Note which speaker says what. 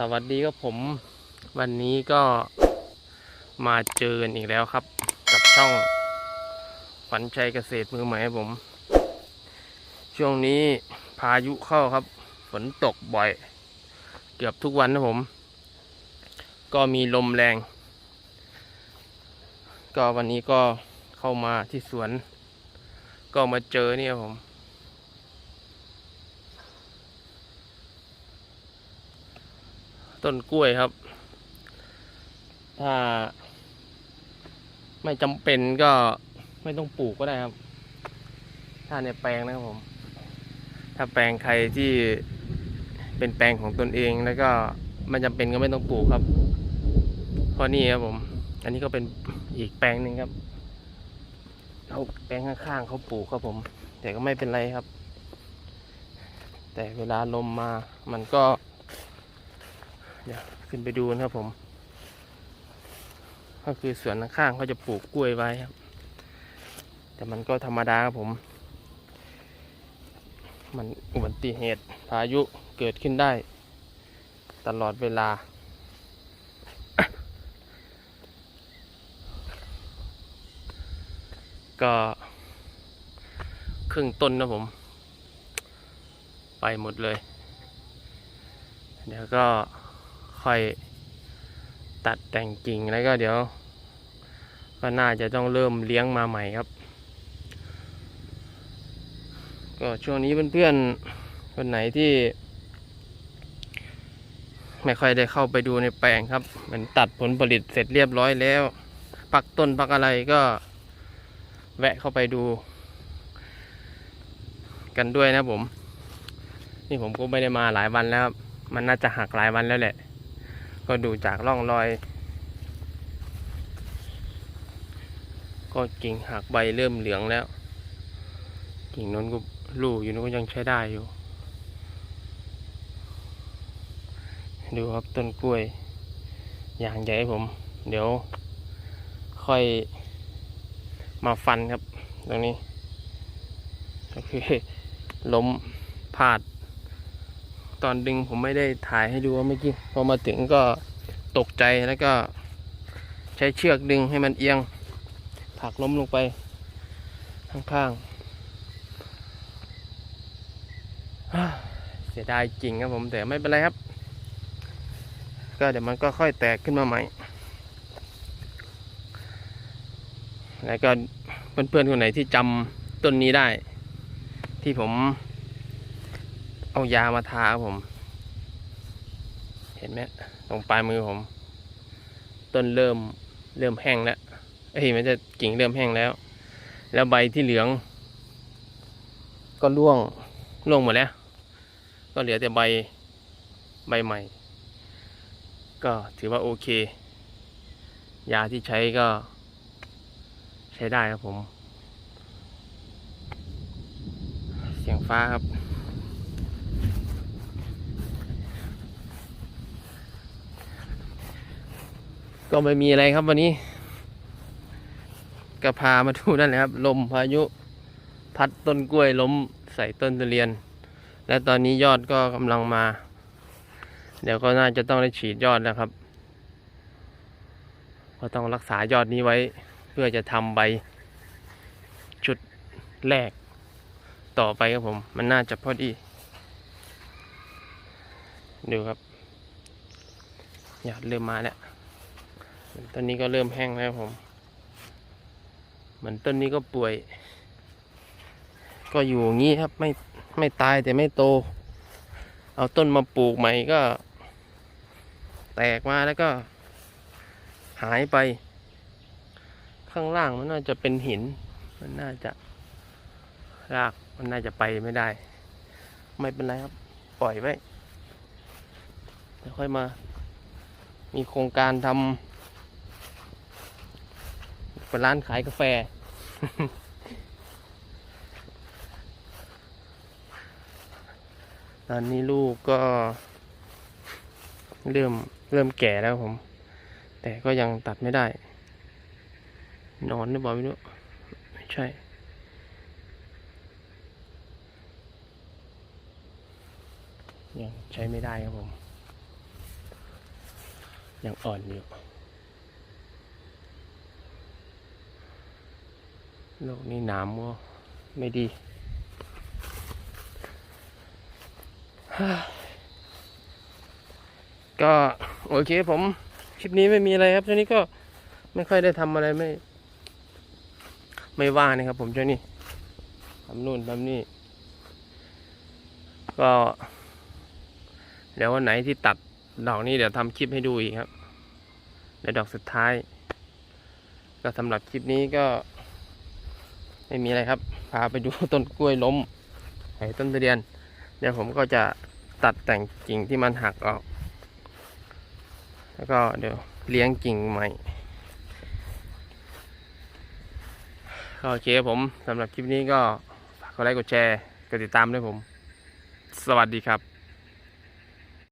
Speaker 1: สวัสดีครับผมวันนี้ก็มาเจอกันอีกแล้วครับ กับช่องขวัญชัยเกษตรมือใหม่ผม ช่วงนี้พายุเข้าครับ ฝนตกบ่อย เกือบทุกวันนะผม ก็มีลมแรง ก็วันนี้ก็เข้ามาที่สวน ก็มาเจอเนี่ยผม ต้นกล้วยครับ ถ้า ไม่จำเป็นก็ไม่ต้องปลูกก็ได้ครับ ถ้าในแปลงนะครับผม ถ้าแปลงใครที่เป็นแปลงของตนเองแล้วก็ไม่จำเป็นก็ไม่ต้องปลูกครับเพราะนี่ครับผม อันนี้ก็เป็นอีกแปลงหนึ่งครับเขาแปลงข้างๆเขาปลูกครับผม แต่ก็ไม่เป็นไรครับ แต่เวลาลมมามันก็ เดี๋ยวขึ้นไปดูนะครับผม ก็คือสวนข้างๆเขาจะปลูกกล้วยไว้ครับ แต่มันก็ธรรมดาครับผม มันอุบัติเหตุพายุเกิดขึ้นได้ ตลอดเวลาก็ครึ่งต้นนะผม ไปหมดเลย เดี๋ยวก็ ค่อยตัดแต่งกิ่งแล้วก็เดี๋ยว ก็น่าจะต้องเริ่มเลี้ยงมาใหม่ครับ ก็ช่วงนี้เพื่อนๆคนไหนที่ ไม่ค่อยได้เข้าไปดูในแปลงครับเหมันตัดผลผลิตเสร็จเรียบร้อยแล้ว ปักต้นปักอะไรก็แวะเข้าไปดู กันด้วยนะผม นี่ผมก็ไม่ได้มาหลายวันแล้วครับ มันน่าจะหักหลายวันแล้วแหละ ก็ดูจากร่องรอย ก็กิ่งหักใบเริ่มเหลืองแล้ว กิ่งนั้นก็ลูกอยู่นั้นก็ยังใช้ได้อยู่ ดูครับต้นกล้วย อย่างใหญ่ผม เดี๋ยว ค่อยมาฟันครับ ตรงนี้ ก็คือล้มพลาด ตอนดึงผมไม่ได้ถ่ายให้ดูว่าเมื่อกี้พอมาถึงก็ตกใจแล้วก็ ใช้เชือกดึงให้มันเอียงผลักล้มลงไปข้างๆเสียดายจริงครับผมแต่ไม่เป็นไรครับ ก็เดี๋ยวมันก็ค่อยแตกขึ้นมาใหม่ แล้วก็เพื่อนๆคนไหนที่จำต้นนี้ได้ ที่ผม เอายามาทาครับผม เห็นไหมตรงปลายมือผม ต้นเริ่มเริ่มแห้งแล้วเอ้ยมันจะกิ่งเริ่มแห้งแล้ว แล้วใบที่เหลือง ก็ร่วงร่วงหมดแล้ว ก็เหลือแต่ใบใบใหม่ ก็ถือว่าโอเค ยาที่ใช้ก็ ใช้ได้ครับผม เสียงฟ้าครับ ก็ไม่มีอะไรครับวันนี้ ก็พามาดูนั่นแหละครับ ลมพายุ พัดต้นกล้วยล้มใส่ต้นทุเรียน และตอนนี้ยอดก็กำลังมา เดี๋ยวก็น่าจะต้องได้ฉีดยอดแล้วครับ ก็ต้องรักษายอดนี้ไว้ เพื่อจะทำใบ ชุดแรก ต่อไปครับผม มันน่าจะพอดี ดูครับยอดเริ่มมาแล้ว ต้นนี้ก็เริ่มแห้งแล้วผมเหมือนต้นนี้ก็ป่วย ก็อยู่อย่างนี้ครับไม่ไม่ตายแต่ไม่โต เอาต้นมาปลูกใหม่ก็ แตกมาแล้วก็ หายไป ข้างล่างมันน่าจะเป็นหิน มันน่าจะรากมันน่าจะไปไม่ได้ ไม่เป็นไรครับ ปล่อยไว้เดี๋ยวค่อยมา มีโครงการทำ เป็นร้านขายกาแฟ ตอนนี้ลูกก็ เริ่มเริ่มแก่แล้วผม แต่ก็ยังตัดไม่ได้ นอนหรือเปล่าไม่รู้ไม่ใช่ยังใช้ไม่ได้ครับผม ยังอ่อนอยู่ โลกนี้นามก็ไม่ดี ก็โอเคผมคลิปนี้ไม่มีอะไรครับช่วงนี้ก็ไม่ค่อยได้ทำอะไรไม่ ไม่ว่างนะครับ ผมช่วงนี้ทำนู่นทำนี่ ก็ เดี๋ยววันไหนที่ตัดดอกนี้เดี๋ยวทำคลิปให้ดูอีกครับเดี๋ยวดอกสุดท้าย ก็สำหรับคลิปนี้ก็ ไม่มีอะไรครับ พาไปดูต้นกล้วยล้มไอ้ต้นทุเรียน เดี๋ยวผมก็จะตัดแต่งกิ่งที่มันหักออก แล้วก็เดี๋ยวเลี้ยงกิ่งใหม่ก็โอเคครับผมสำหรับคลิปนี้ก็ฝากกดไลค์กดแชร์กดติดตามด้วยผม สวัสดีครับ